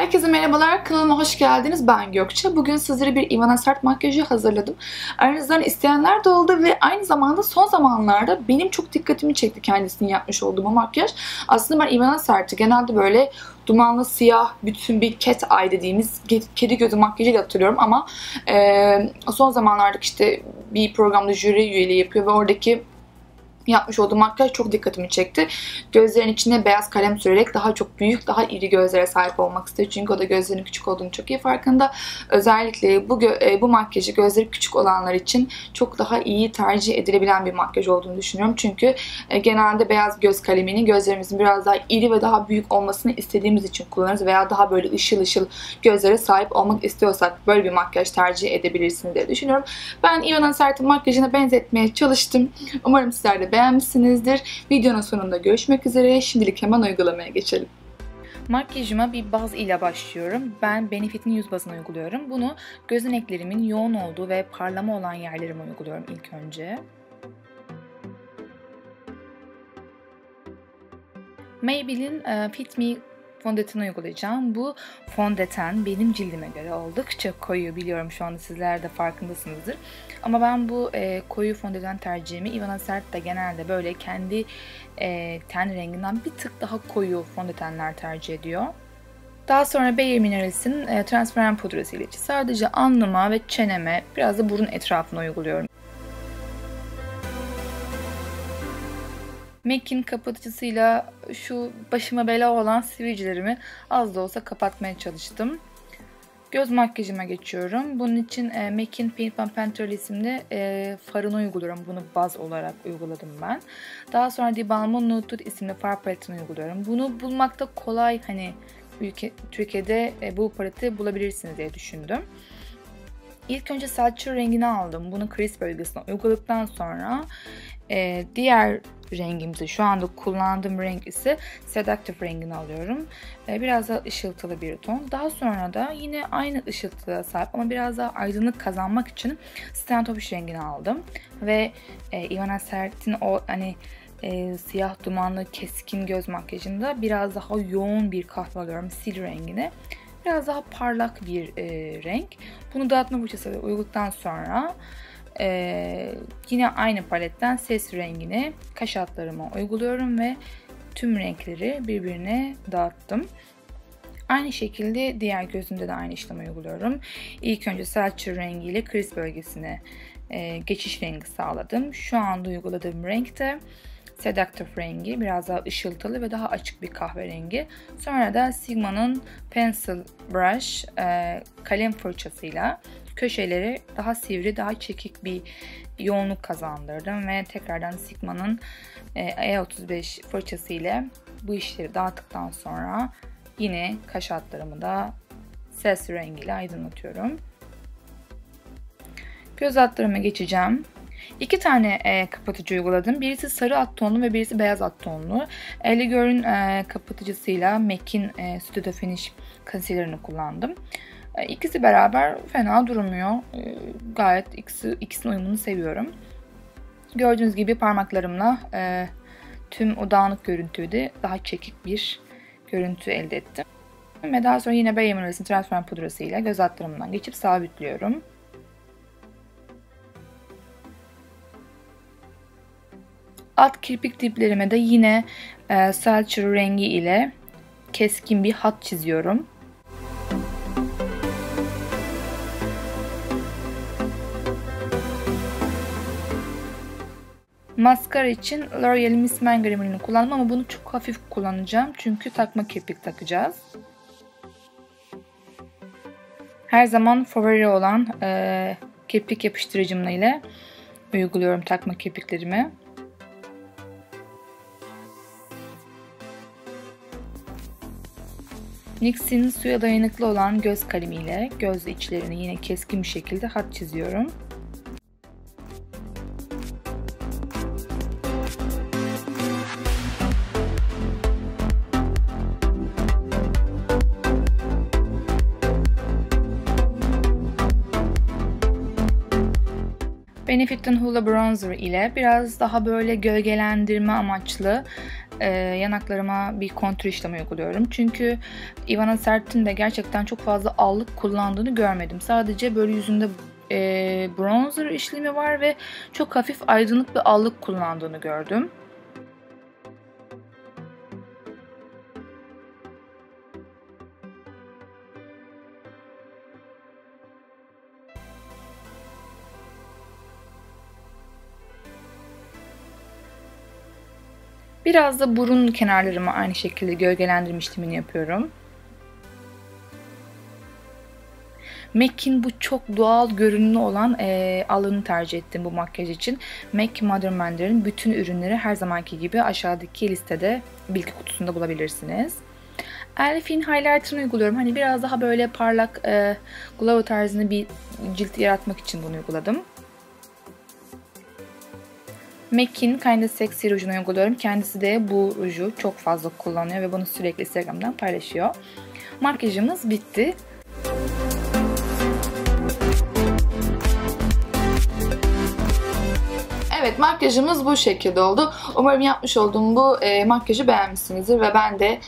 Herkese merhabalar, kanalıma hoş geldiniz. Ben Gökçe. Bugün sizlere bir Ivana Sert makyajı hazırladım. Aranızdan isteyenler de oldu ve aynı zamanda son zamanlarda benim çok dikkatimi çekti kendisinin yapmış olduğu bu makyaj. Aslında ben Ivana Sert'i genelde böyle dumanlı siyah bütün bir cat eye dediğimiz kedi gözü makyajıyla hatırlıyorum ama e, son zamanlarda işte bir programda jüri üyeliği yapıyor ve oradaki yapmış olduğu makyaj çok dikkatimi çekti. Gözlerin içine beyaz kalem sürerek daha çok büyük, daha iri gözlere sahip olmak istiyor. Çünkü o da gözlerinin küçük olduğunu çok iyi farkında. Özellikle bu e, bu makyajı gözleri küçük olanlar için çok daha iyi tercih edilebilen bir makyaj olduğunu düşünüyorum. Çünkü e, genelde beyaz göz kalemini gözlerimizin biraz daha iri ve daha büyük olmasını istediğimiz için kullanırız veya daha böyle ışıl ışıl gözlere sahip olmak istiyorsak böyle bir makyaj tercih edebilirsiniz diye düşünüyorum. Ben Ivana Sert'in makyajına benzetmeye çalıştım. Umarım sizler de beğenmişsinizdir. Videonun sonunda görüşmek üzere. Şimdilik hemen uygulamaya geçelim. Makyajıma bir baz ile başlıyorum. Ben Benefit'in yüz bazını uyguluyorum. Bunu gözeneklerimin yoğun olduğu ve parlama olan yerlerime uyguluyorum ilk önce. Maybelline uh, Fit Me fondöten uygulayacağım. Bu fondöten benim cildime göre oldukça koyu biliyorum şu anda sizler de farkındasınızdır. Ama ben bu e, koyu fondöten tercihimi Ivana Sert de genelde böyle kendi e, ten renginden bir tık daha koyu fondötenler tercih ediyor. Daha sonra Bayer Minerals'in e, transparan pudrası ile sadece alnıma ve çeneme biraz da burun etrafına uyguluyorum. MAC'in kapatıcısıyla şu başıma bela olan sivilcelerimi az da olsa kapatmaya çalıştım. Göz makyajıma geçiyorum. Bunun için e, MAC'in Paint Pan Pentrol isimli e, farını uyguluyorum. Bunu baz olarak uyguladım ben. Daha sonra Di Balmo Nude isimli far paletini uyguluyorum. Bunu bulmakta kolay hani ülke, Türkiye'de e, bu paleti bulabilirsiniz diye düşündüm. İlk önce saçı rengini aldım. Bunu crease bölgesine uyguladıktan sonra e, diğer rengimizi şu anda kullandığım renk ise Seductive rengini alıyorum. E, biraz daha ışıltılı bir ton. Daha sonra da yine aynı ışıltıya sahip ama biraz daha aydınlık kazanmak için Standoffish rengini aldım. Ve e, Ivana Sert'in o hani e, siyah dumanlı keskin göz makyajında biraz daha yoğun bir kahve alıyorum. Sil rengini. Biraz daha parlak bir e, renk. Bunu dağıtma fırçasıyla uyguladıktan sonra ee, yine aynı paletten ses rengini kaş altlarıma uyguluyorum ve tüm renkleri birbirine dağıttım. Aynı şekilde diğer gözümde de aynı işlemi uyguluyorum. İlk önce saçı rengiyle kriz bölgesine e, geçiş rengi sağladım. Şu anda uyguladığım renk de Seductive rengi. Biraz daha ışıltılı ve daha açık bir kahverengi. Sonra da Sigma'nın Pencil Brush e, kalem fırçasıyla köşeleri daha sivri, daha çekik bir yoğunluk kazandırdım ve tekrardan Sigma'nın E35 fırçası ile bu işleri dağıttıktan sonra yine kaş altlarımı da ses rengiyle aydınlatıyorum. Göz altlarıma geçeceğim. İki tane e, kapatıcı uyguladım. Birisi sarı at tonlu ve birisi beyaz at tonlu. Eligör'ün e, kapatıcısıyla MAC'in e, Studio Finish concealer'ını kullandım. E, ikisi beraber fena durmuyor. E, gayet ikisi, ikisinin uyumunu seviyorum. Gördüğünüz gibi parmaklarımla e, tüm o dağınık görüntüyü de daha çekik bir görüntü elde ettim. Ve daha sonra yine Bay Emirates'in transfer pudrası ile göz altlarımdan geçip sabitliyorum. Alt kirpik diplerime de yine e, Selcher rengi ile keskin bir hat çiziyorum. Maskara için L'Oreal Miss Man Grimmel'ini kullandım ama bunu çok hafif kullanacağım. Çünkü takma kirpik takacağız. Her zaman favori olan e, kirpik yapıştırıcım ile uyguluyorum takma kirpiklerimi. NYX'in suya dayanıklı olan göz kalemiyle göz içlerini yine keskin bir şekilde hat çiziyorum. Benefit'in Hula Bronzer ile biraz daha böyle gölgelendirme amaçlı e, yanaklarıma bir kontür işlemi uyguluyorum. Çünkü Ivana Sert'in de gerçekten çok fazla allık kullandığını görmedim. Sadece böyle yüzünde e, bronzer işlemi var ve çok hafif aydınlık bir allık kullandığını gördüm. Biraz da burun kenarlarımı aynı şekilde gölgelendirme işlemini yapıyorum. MAC'in bu çok doğal görünümlü olan e, alanı tercih ettim bu makyaj için. MAC Modern Mandarin bütün ürünleri her zamanki gibi aşağıdaki listede bilgi kutusunda bulabilirsiniz. Elf'in highlighter'ını uyguluyorum. Hani biraz daha böyle parlak e, glow tarzını bir cilt yaratmak için bunu uyguladım. MAC'in Kinda Sexy rujunu uyguluyorum. Kendisi de bu ruju çok fazla kullanıyor ve bunu sürekli Instagram'dan paylaşıyor. Makyajımız bitti. Evet makyajımız bu şekilde oldu. Umarım yapmış olduğum bu e, makyajı beğenmişsinizdir ve ben de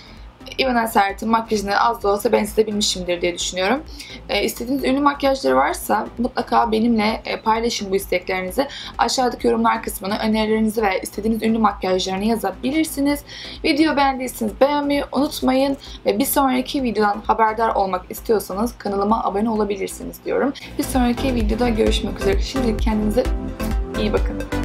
Ivana Sert'in makyajını az da olsa ben size bilmişimdir diye düşünüyorum. E, istediğiniz ünlü makyajları varsa mutlaka benimle e, paylaşın bu isteklerinizi. Aşağıdaki yorumlar kısmına önerilerinizi ve istediğiniz ünlü makyajlarını yazabilirsiniz. Video beğendiyseniz beğenmeyi unutmayın ve bir sonraki videodan haberdar olmak istiyorsanız kanalıma abone olabilirsiniz diyorum. Bir sonraki videoda görüşmek üzere. Şimdilik kendinize iyi bakın.